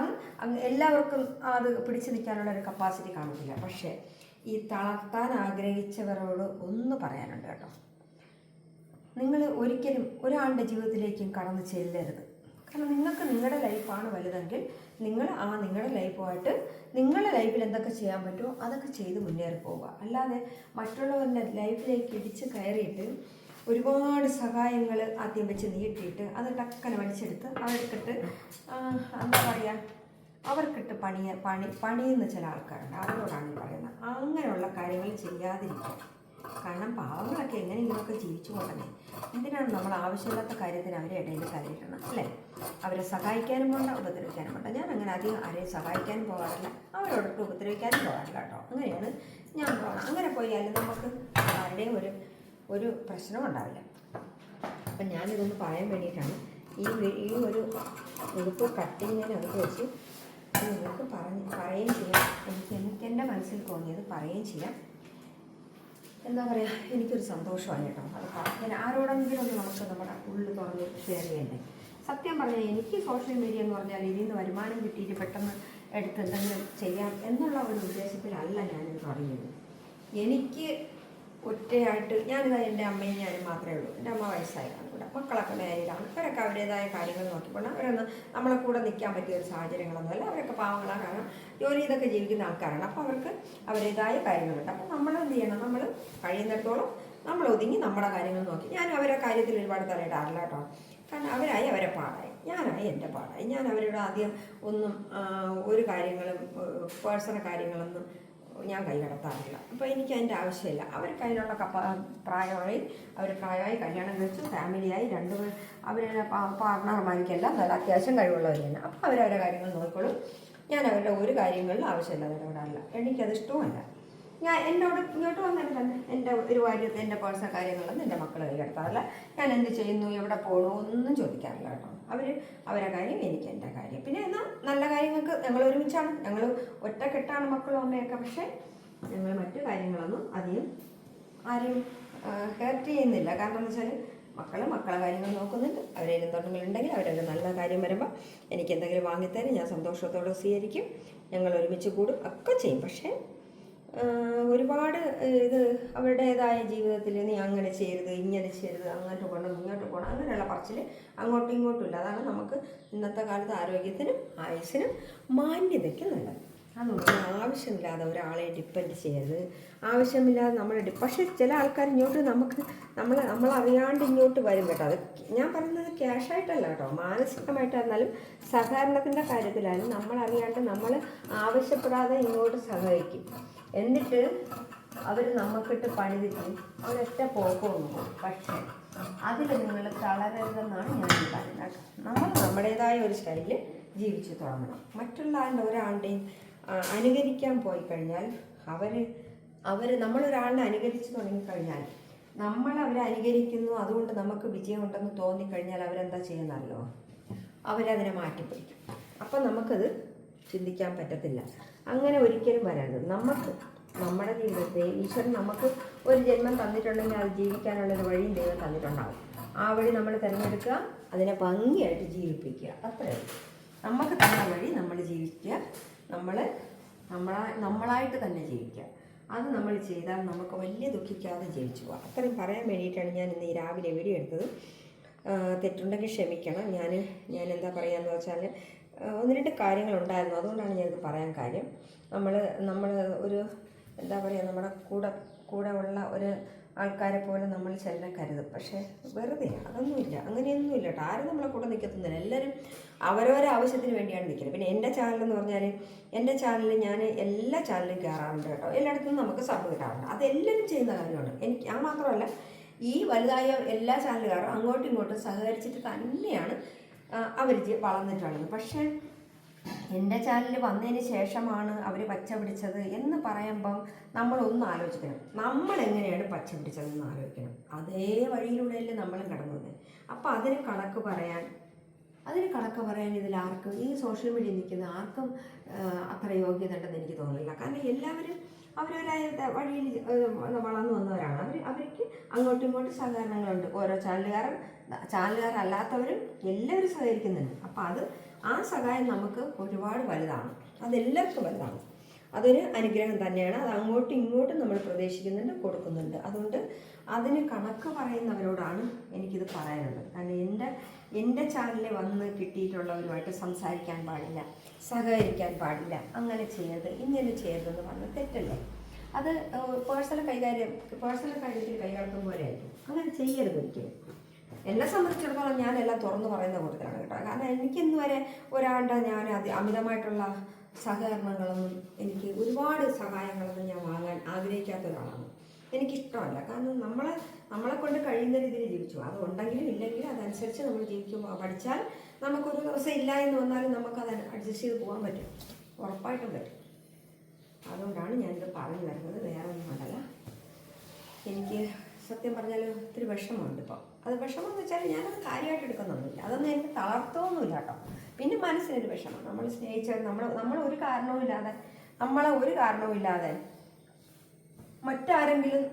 Speaker 1: അത് എല്ലാവർക്കും അത് പിടിച്ചു നിൽക്കാനുള്ള ഒരു കപ്പാസിറ്റി കാണത്തില്ല. പക്ഷേ ഈ തളർത്താൻ ആഗ്രഹിച്ചവരോട് ഒന്ന് പറയാനുണ്ട് കേട്ടോ. നിങ്ങൾ ഒരിക്കലും ഒരാളുടെ ജീവിതത്തിലേക്കും കടന്നു ചെല്ലരുത്. കാരണം നിങ്ങൾക്ക് നിങ്ങളുടെ ലൈഫാണ് വലുതെങ്കിൽ നിങ്ങൾ ആ നിങ്ങളുടെ ലൈഫുമായിട്ട് നിങ്ങളുടെ ലൈഫിൽ എന്തൊക്കെ ചെയ്യാൻ പറ്റുമോ അതൊക്കെ ചെയ്ത് മുന്നേറി പോവുക. അല്ലാതെ മറ്റുള്ളവരുടെ ലൈഫിലേക്ക് ഇടിച്ച് കയറിയിട്ട് ഒരുപാട് സഹായങ്ങൾ ആദ്യം വെച്ച് നീട്ടിയിട്ട് അത് ടക്കനെ വലിച്ചെടുത്ത് അതെടുത്തിട്ട് എന്താ പറയുക അവർക്കിട്ട് പണിയ പണി പണിയുന്ന ചില ആൾക്കാരുണ്ട്. അവരോടാണ് ഈ പറയുന്നത്. അങ്ങനെയുള്ള കാര്യങ്ങൾ ചെയ്യാതിരിക്കുക. കാരണം പാവങ്ങളൊക്കെ എങ്ങനെയെങ്കിലുമൊക്കെ ജീവിച്ചു കൊണ്ടേ എന്തിനാണ് നമ്മൾ ആവശ്യമില്ലാത്ത കാര്യത്തിന് അവരെ ഇടയിൽ കയറിയിടണം? അല്ലേ? അവരെ സഹായിക്കാനും കൊണ്ട് ഉപദ്രവിക്കാനും കൊണ്ട്. ഞാൻ അങ്ങനെ അധികം ആരെയും സഹായിക്കാനും പോകാറില്ല. അവരോടൊട്ട് ഉപദ്രവിക്കാനും പോകാറില്ല കേട്ടോ. അങ്ങനെയാണ് ഞാൻ പോകണം അങ്ങനെ പോയാലും നമുക്ക് ആരുടെയും ഒരു ഒരു പ്രശ്നവും ഉണ്ടാവില്ല. അപ്പം ഞാനിതൊന്ന് പറയാൻ വേണ്ടിയിട്ടാണ് ഈ ഈ ഒരു ഉടുപ്പ് കട്ടിങ് ഞാൻ അത് നിങ്ങൾക്ക് പറഞ്ഞ് പറയുകയും ചെയ്യാം. എനിക്ക് എനിക്ക് എന്റെ മനസ്സിൽ തോന്നിയത് പറയുകയും ചെയ്യാം. എന്താ പറയുക? എനിക്കൊരു സന്തോഷമായി കേട്ടോ. അത് പറഞ്ഞാൽ ആരോടെങ്കിലും ഒന്ന് നമുക്ക് നമ്മുടെ ഉള്ളിൽ തുറന്ന് ഷെയർ ചെയ്യണ്ടേ? സത്യം പറഞ്ഞാൽ എനിക്ക് സോഷ്യൽ മീഡിയ എന്ന് പറഞ്ഞാൽ ഇതിൽ നിന്ന് വരുമാനം കിട്ടിയിട്ട് പെട്ടെന്ന് എടുത്ത് എന്തെങ്കിലും ചെയ്യാം എന്നുള്ള ഒരു ഉദ്ദേശത്തിലല്ല ഞാനിത് തുടങ്ങിയത്. എനിക്ക് ഒറ്റയായിട്ട് ഞാനിത് എന്റെ അമ്മയും ഞാനും മാത്രമേ ഉള്ളൂ. എന്റെ അമ്മ വയസ്സായതാണ് കൂടെ മക്കളൊക്കെ മാരീഡാണ് അവരൊക്കെ അവരുടേതായ കാര്യങ്ങൾ നോക്കിക്കൊണ്ട് അവരൊന്ന് നമ്മളെ കൂടെ നിൽക്കാൻ പറ്റിയ ഒരു സാഹചര്യങ്ങളൊന്നുമല്ല അവരൊക്കെ പാവങ്ങളാണ് കാരണം ജോലി ചെയ്തൊക്കെ ജീവിക്കുന്ന ആൾക്കാരാണ്. അപ്പോൾ അവർക്ക് അവരുടേതായ കാര്യങ്ങളുണ്ട്. അപ്പോൾ നമ്മൾ എന്ത് ചെയ്യണം? നമ്മൾ കഴിയുന്നിടത്തോളം നമ്മൾ ഒതുങ്ങി നമ്മുടെ കാര്യങ്ങൾ നോക്കി. ഞാൻ അവരെ കാര്യത്തിൽ ഒരുപാട് തലയിടാറില്ല കേട്ടോ. കാരണം അവരായി അവരെ പാടായി. ഞാനായി എന്റെ പാടായി. ഞാൻ അവരോട് ആദ്യം ഒന്നും ഒരു കാര്യങ്ങളും പേഴ്സണൽ കാര്യങ്ങളൊന്നും ഞാൻ കൈകടത്താറില്ല അപ്പോൾ എനിക്ക് അതിന്റെ ആവശ്യമില്ല. അവർ കയ്യിലുള്ള കപ്പ പ്രായമായി അവർ പ്രായമായി കല്യാണം കഴിച്ചു ഫാമിലിയായി രണ്ട് അവരുടെ പാർട്ട്ണർമാർക്കെല്ലാം നല്ല അത്യാവശ്യം കഴിവുള്ളവർ തന്നെ അപ്പോൾ അവരവരുടെ കാര്യങ്ങൾ നോക്കിക്കോളും. ഞാൻ അവരുടെ ഒരു കാര്യങ്ങളിലും ആവശ്യമില്ലാതെ ഇടപെടാറില്ല എനിക്കത് ഇഷ്ടവുമല്ല. ഞാൻ എന്നോട് ഇങ്ങോട്ട് വന്നിട്ട് തന്നെ എന്റെ ഒരു കാര്യത്തെ എന്റെ പേഴ്സണൽ കാര്യങ്ങളൊന്നും എന്റെ മക്കൾ കൈകടത്താറില്ല ഞാൻ എന്ത് ചെയ്യുന്നു എവിടെ പോകണോ ഒന്നും ചോദിക്കാറില്ല കേട്ടോ. അവർ അവരെ കാര്യം എനിക്ക് എന്റെ കാര്യം. പിന്നെ എന്നാൽ നല്ല കാര്യങ്ങൾക്ക് ഞങ്ങൾ ഒരുമിച്ചാണ്. ഞങ്ങൾ ഒറ്റക്കെട്ടാണ് മക്കളും അമ്മയൊക്കെ. പക്ഷേ ഞങ്ങൾ മറ്റു കാര്യങ്ങളൊന്നും അധികം ആരും ഹേർട്ട് ചെയ്യുന്നില്ല. കാരണം എന്ന് വെച്ചാൽ മക്കൾ മക്കളെ കാര്യങ്ങൾ നോക്കുന്നുണ്ട്. അവരെ ഉണ്ടെങ്കിൽ അവരൊരു നല്ല കാര്യം വരുമ്പോൾ എനിക്ക് എന്തെങ്കിലും വാങ്ങിത്തരും. ഞാൻ സന്തോഷത്തോടെ സ്വീകരിക്കും. ഞങ്ങൾ ഒരുമിച്ച് കൂടും. ഒക്കെ ചെയ്യും. പക്ഷേ ഒരുപാട് ഇത് അവരുടേതായ ജീവിതത്തിൽ നീ അങ്ങനെ ചെയ്യരുത് ഇങ്ങനെ ചെയ്യരുത് അങ്ങോട്ട് പോകണം ഇങ്ങോട്ട് പോകണം അങ്ങനെയുള്ള പറച്ചിൽ അങ്ങോട്ടും ഇങ്ങോട്ടും ഇല്ല. അതാണ് നമുക്ക് ഇന്നത്തെ കാലത്ത് ആരോഗ്യത്തിനും ആയുസ്സിനും മാന്യതയ്ക്കും നല്ലത്. അതുകൊണ്ട് ആവശ്യമില്ലാതെ ഒരാളെ ഡിപ്പെൻഡ് ചെയ്യരുത്. ആവശ്യമില്ലാതെ നമ്മൾ എടുക്കും. പക്ഷേ ചില ആൾക്കാർ ഇങ്ങോട്ട് നമുക്ക് നമ്മൾ നമ്മളറിയാണ്ട് ഇങ്ങോട്ട് വരും കേട്ടോ. അത് ഞാൻ പറയുന്നത് ക്യാഷായിട്ടല്ല കേട്ടോ. മാനസികമായിട്ടായിരുന്നാലും സഹകരണത്തിന്റെ കാര്യത്തിലായാലും നമ്മളറിയാണ്ട് നമ്മൾ ആവശ്യപ്പെടാതെ ഇങ്ങോട്ട് സഹായിക്കും എന്നിട്ട് അവർ നമുക്കിട്ട് പണി തെറ്റി അവരൊറ്റ പോക്കൊന്നും പക്ഷേ അതിൽ നിങ്ങൾ തളരരുതെന്നാണ് ഞാൻ പറയുന്നത് നമ്മൾ നമ്മുടേതായ ഒരു സ്റ്റൈലിൽ ജീവിച്ചു തുടങ്ങണം. മറ്റുള്ള ആളുടെ ഒരാളുടെയും അനുകരിക്കാൻ പോയി കഴിഞ്ഞാൽ അവർ അവർ നമ്മളൊരാളിനെ അനുകരിച്ചു തുടങ്ങിക്കഴിഞ്ഞാൽ നമ്മൾ അവരെ അനുകരിക്കുന്നു അതുകൊണ്ട് നമുക്ക് വിജയമുണ്ടെന്ന് തോന്നിക്കഴിഞ്ഞാൽ അവരെന്താ ചെയ്യുന്നല്ലോ അവരതിനെ മാറ്റിപ്പിടിക്കും. അപ്പം നമുക്കത് ചിന്തിക്കാൻ പറ്റത്തില്ല. അങ്ങനെ ഒരിക്കലും വരരുത്. നമുക്ക് നമ്മുടെ ജീവിതത്തെ ഈശ്വരൻ നമുക്ക് ഒരു ജന്മം തന്നിട്ടുണ്ടെങ്കിൽ അത് ജീവിക്കാനുള്ളൊരു വഴിയും ദൈവം തന്നിട്ടുണ്ടാവും. ആ വഴി നമ്മൾ തിരഞ്ഞെടുക്കുക അതിനെ ഭംഗിയായിട്ട് ജീവിപ്പിക്കുക. അത്രേ ഉള്ളൂ. നമുക്ക് തന്ന വഴി നമ്മൾ ജീവിക്കുക നമ്മൾ നമ്മളാ നമ്മളായിട്ട് തന്നെ ജീവിക്കുക. അത് നമ്മൾ ചെയ്താൽ നമുക്ക് വലിയ ദുഃഖിക്കാതെ ജീവിച്ചു പോകാം. അത്രയും പറയാൻ വേണ്ടിയിട്ടാണ് ഞാൻ ഇന്ന് ഈ രാവിലെ വീഡിയോ എടുത്തത്. തെറ്റുണ്ടെങ്കിൽ ക്ഷമിക്കണം. ഞാൻ ഞാൻ എന്താ പറയുകയെന്ന് വെച്ചാൽ ഒന്ന് രണ്ട് കാര്യങ്ങളുണ്ടായിരുന്നു അതുകൊണ്ടാണ് ഞാനിത് പറയാൻ കാര്യം. നമ്മൾ നമ്മൾ ഒരു എന്താ പറയുക നമ്മുടെ കൂടെ കൂടെ ഉള്ള ഒരു ആൾക്കാരെ പോലെ നമ്മൾ ചിലരെ കരുതും. പക്ഷേ വെറുതെ അതൊന്നുമില്ല. അങ്ങനെയൊന്നുമില്ല കേട്ടോ. ആരും നമ്മളെ കൂടെ നിൽക്കത്തുന്നില്ല എല്ലാവരും അവരവരെ ആവശ്യത്തിന് വേണ്ടിയാണ് നിൽക്കുന്നത്. പിന്നെ എന്റെ ചാനൽ എന്ന് പറഞ്ഞാൽ എന്റെ ചാനലിൽ ഞാൻ എല്ലാ ചാനലിലും കയറാറുണ്ട് കേട്ടോ. എല്ലായിടത്തും നമുക്ക് സബ് കിട്ടാറുണ്ട്. അതെല്ലാവരും ചെയ്യുന്ന കാര്യമാണ്. എനിക്ക് ആ മാത്രമല്ല ഈ വലുതായ എല്ലാ ചാനലുകാരും അങ്ങോട്ടും ഇങ്ങോട്ടും സഹകരിച്ചിട്ട് തന്നെയാണ് അവർ വളർന്നിട്ടുള്ളത്. പക്ഷേ എന്റെ ചാനൽ വന്നതിന് ശേഷമാണ് അവർ പച്ച പിടിച്ചത് എന്ന് പറയുമ്പം നമ്മളൊന്ന് ആലോചിക്കണം. നമ്മൾ എങ്ങനെയാണ് പച്ച പിടിച്ചതെന്ന് ആലോചിക്കണം. അതേ വഴിയിലൂടെയല്ലേ നമ്മളും കടന്നത്. അപ്പോൾ അപ്പം അതിന് കണക്ക് പറയാൻ അതിന് കണക്ക് പറയാൻ ഇതിൽ ആർക്കും ഈ സോഷ്യൽ മീഡിയയിൽ നിൽക്കുന്ന ആർക്കും അത്ര യോഗ്യത ഉണ്ടെന്ന് എനിക്ക് തോന്നുന്നില്ല. കാരണം എല്ലാവരും അവരവരായ വഴിയിൽ വളർന്നു വന്നവരാണ്. അവർ അവർക്ക് അങ്ങോട്ടും ഇങ്ങോട്ടും സഹകരണങ്ങളുണ്ട്. ഓരോ ചാനലുകാരൻ ചാനലുകാരല്ലാത്തവരും എല്ലാവരും സഹകരിക്കുന്നുണ്ട്. അപ്പോൾ അത് ആ സഹായം നമുക്ക് ഒരുപാട് വലുതാണ്. അതെല്ലാവർക്കും വലുതാണ്. അതൊരു അനുഗ്രഹം തന്നെയാണ്. അത് അങ്ങോട്ടും ഇങ്ങോട്ടും നമ്മൾ പ്രതീക്ഷിക്കുന്നുണ്ട് കൊടുക്കുന്നുണ്ട്. അതുകൊണ്ട് അതിന് കണക്ക് പറയുന്നവരോടാണ് എനിക്കിത് പറയാനുള്ളത്. കാരണം എന്റെ എന്റെ ചാനലിൽ വന്ന് കിട്ടിയിട്ടുള്ളവരുമായിട്ട് സംസാരിക്കാൻ പാടില്ല സഹകരിക്കാൻ പാടില്ല അങ്ങനെ ചെയ്യരുത് ഇങ്ങനെ ചെയ്യരുതെന്ന് പറഞ്ഞ് തെറ്റല്ലേ? അത് പേഴ്സണൽ കൈകാര്യം പേഴ്സണൽ കാര്യത്തിൽ കൈകാര്യം പോലെ ആയിരിക്കും അങ്ങനെ ചെയ്യരുത് ഒരിക്കലും. എന്നെ സംബന്ധിച്ചിടത്തോളം എല്ലാം തുറന്നു പറയുന്ന കൂട്ടത്തിലാണ് കേട്ടോ. കാരണം എനിക്കിന്ന് വരെ ഒരാളുടെ ഞാൻ അതി അമിതമായിട്ടുള്ള സഹകരണങ്ങളൊന്നും എനിക്ക് ഒരുപാട് സഹായങ്ങളൊന്നും ഞാൻ വാങ്ങാൻ ആഗ്രഹിക്കാത്ത ഒരാളാണ്. എനിക്കിഷ്ടമല്ല. കാരണം നമ്മളെ നമ്മളെ കൊണ്ട് കഴിയുന്ന രീതിയിൽ ജീവിച്ചു. അതുണ്ടെങ്കിലും ഇല്ലെങ്കിലും അതനുസരിച്ച് നമ്മൾ ജീവിക്കുമ്പോൾ പഠിച്ചാൽ നമുക്കൊരു ദിവസം ഇല്ല എന്ന് വന്നാലും നമുക്കത് അഡ്ജസ്റ്റ് ചെയ്ത് പോകാൻ പറ്റും. ഉറപ്പായിട്ടും പറ്റും. അതുകൊണ്ടാണ് ഞാനിത് പറഞ്ഞു വരുന്നത്. വേറെ ഒന്നും എനിക്ക് സത്യം പറഞ്ഞാൽ ഒത്തിരി വിഷമമുണ്ട് ഇപ്പോൾ അത് വിഷമം എന്ന് വെച്ചാൽ ഞാനത് കാര്യമായിട്ട് എടുക്കുന്നൊന്നുമില്ല. അതൊന്നും എനിക്ക് തളർത്തമൊന്നുമില്ല കേട്ടോ. പിന്നെ മനസ്സിനൊരു വിഷമം. നമ്മൾ സ്നേഹിച്ചവർ നമ്മൾ നമ്മൾ ഒരു കാരണവും ഇല്ലാതെ നമ്മളെ ഒരു കാരണവും ഇല്ലാതെ മറ്റാരെങ്കിലും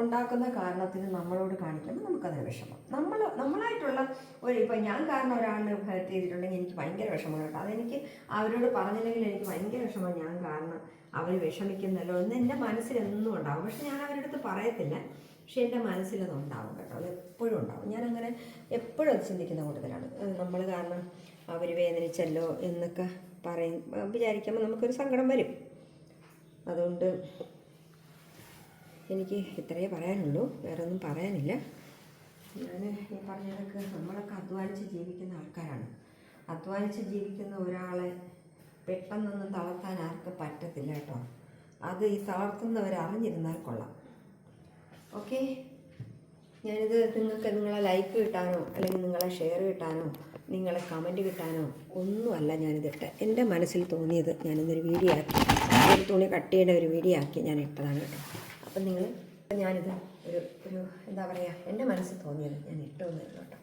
Speaker 1: ഉണ്ടാക്കുന്ന കാരണത്തിന് നമ്മളോട് കാണിക്കുമ്പോൾ നമുക്കതിന് വിഷമം. നമ്മൾ നമ്മളായിട്ടുള്ള ഒരു ഇപ്പം ഞാൻ കാരണം ഒരാളിനെ ഹേർട്ട് ചെയ്തിട്ടുണ്ടെങ്കിൽ എനിക്ക് ഭയങ്കര വിഷമം കേട്ടോ. അതെനിക്ക് അവരോട് പറഞ്ഞില്ലെങ്കിൽ എനിക്ക് ഭയങ്കര വിഷമം. ഞാൻ കാരണം അവർ വിഷമിക്കുന്നല്ലോ എന്ന് എന്റെ മനസ്സിൽ എന്നും ഉണ്ടാവും. പക്ഷെ ഞാൻ അവരുടെ അടുത്ത് പറയത്തില്ല. പക്ഷെ എന്റെ മനസ്സിലത് ഉണ്ടാവും കേട്ടോ. അത് എപ്പോഴും ഉണ്ടാവും. ഞാനങ്ങനെ എപ്പോഴും അത് ചിന്തിക്കുന്ന കൂട്ടത്തിലാണ്. നമ്മൾ കാരണം അവർ വേദനിച്ചല്ലോ എന്നൊക്കെ പറയും. വിചാരിക്കുമ്പോൾ നമുക്കൊരു സങ്കടം വരും. അതുകൊണ്ട് എനിക്ക് ഇത്രയേ പറയാനുള്ളൂ. വേറെ ഒന്നും പറയാനില്ല. ഞാൻ ഈ പറഞ്ഞതൊക്കെ നമ്മളൊക്കെ അധ്വാനിച്ച് ജീവിക്കുന്ന ആൾക്കാരാണ്. അധ്വാനിച്ച് ജീവിക്കുന്ന ഒരാളെ പെട്ടെന്നൊന്നും തളർത്താൻ ആർക്കും പറ്റത്തില്ല കേട്ടോ. അത് ഈ തളർത്തുന്നവർ അറിഞ്ഞിരുന്നാൽ കൊള്ളാം. ഓക്കെ? ഞാനിത് നിങ്ങൾക്ക് നിങ്ങളെ ലൈക്ക് കിട്ടാനോ അല്ലെങ്കിൽ നിങ്ങളെ ഷെയർ കിട്ടാനോ നിങ്ങളെ കമന്റ് കിട്ടാനോ ഒന്നുമല്ല ഞാനിതിട്ട്. എന്റെ മനസ്സിൽ തോന്നിയത് ഞാനിന്നൊരു വീഡിയോ ആക്കി. ഒരു തുണി കട്ട് ചെയ്യേണ്ട ഒരു വീഡിയോ ആക്കി ഞാൻ ഇട്ടതാണ് കേട്ടോ. അപ്പം നിങ്ങൾ ഞാനിത് ഒരു ഒരു എന്താ പറയുക എന്റെ മനസ്സിൽ തോന്നിയത് ഞാൻ ഇട്ടു കേട്ടോ.